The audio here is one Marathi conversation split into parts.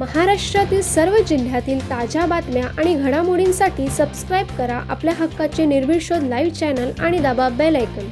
महाराष्ट्रातील सर्व जिल्ह्यातील ताज्या बातम्या आणि घडामोडींसाठी सबस्क्राईब करा आपल्या हक्काचे निर्भीड शोध लाईव्ह चॅनल आणि दाबा बेल ऐकन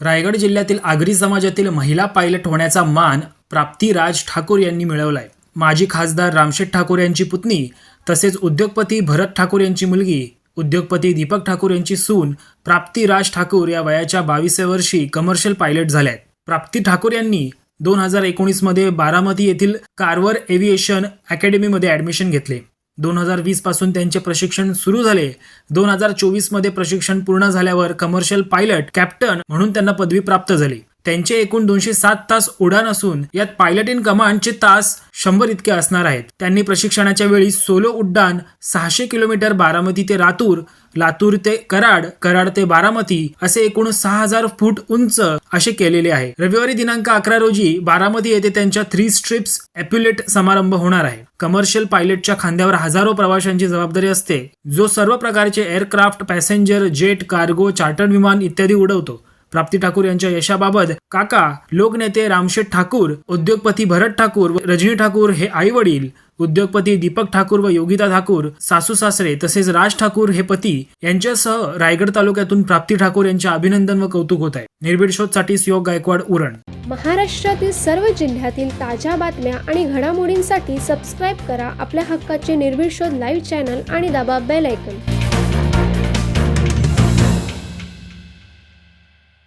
रायगड जिल्ह्यातील आगरी समाजातील महिला पायलट होण्याचा मान प्राप्ती राज ठाकूर यांनी मिळवलाय. माजी खासदार रामशेठ ठाकूर यांची पुतणी तसेच उद्योगपती भरत ठाकूर यांची मुलगी उद्योगपती दीपक ठाकूर यांची सून प्राप्ती राज ठाकूर या वयाच्या बावीसव्या वर्षी कमर्शियल पायलट झाल्या आहेत प्राप्ती ठाकूर यांनी दोन हजार एकोणीसमध्ये बारामती येथील कारवर एव्हिएशन अकॅडमीमध्ये ॲडमिशन घेतले. दोन हजार वीसपासून त्यांचे प्रशिक्षण सुरू झाले. दोन हजार चोवीसमध्ये प्रशिक्षण पूर्ण झाल्यावर कमर्शियल पायलट कॅप्टन म्हणून त्यांना पदवी प्राप्त झाली. त्यांचे एकूण दोनशे सात तास उडान असून यात पायलट इन कमांडचे तास शंभर इतके असणार आहेत. त्यांनी प्रशिक्षणाच्या वेळी सोलो उड्डाण सहाशे किलोमीटर बारामती ते लातूर लातूर ते कराड कराड ते बारामती असे एकूण सहा हजार फूट उंच असे केलेले आहे. रविवारी दिनांक अकरा रोजी बारामती येथे त्यांच्या थ्री स्ट्रिप्स एप्युलेट समारंभ होणार आहे. कमर्शियल पायलटच्या खांद्यावर हजारो प्रवाशांची जबाबदारी असते. जो सर्व प्रकारचे aircraft passenger jet cargo chartered विमान इत्यादी उडवतो. प्राप्ती ठाकूर यांच्या यशाबाबत काका लोकनेते रामशेठ ठाकूर उद्योगपती भरत ठाकूर व रजनी ठाकूर हे आई वडील उद्योगपती दीपक ठाकूर व योगिता ठाकूर सासू सासरे तसेच राज ठाकूर हे पती यांच्यासह रायगड तालुक्यातून प्राप्ती ठाकूर यांचे अभिनंदन व कौतुक होत आहे. निर्भीड शोधसाठी योग गायकवाड उरण. महाराष्ट्रातील सर्व जिल्ह्यातील ताज्या बातम्या आणि घडामोडींसाठी सबस्क्राईब करा आपल्या हक्काचे निर्भीड शोध लाईव्ह चॅनल आणि दाबा बेल ऐकन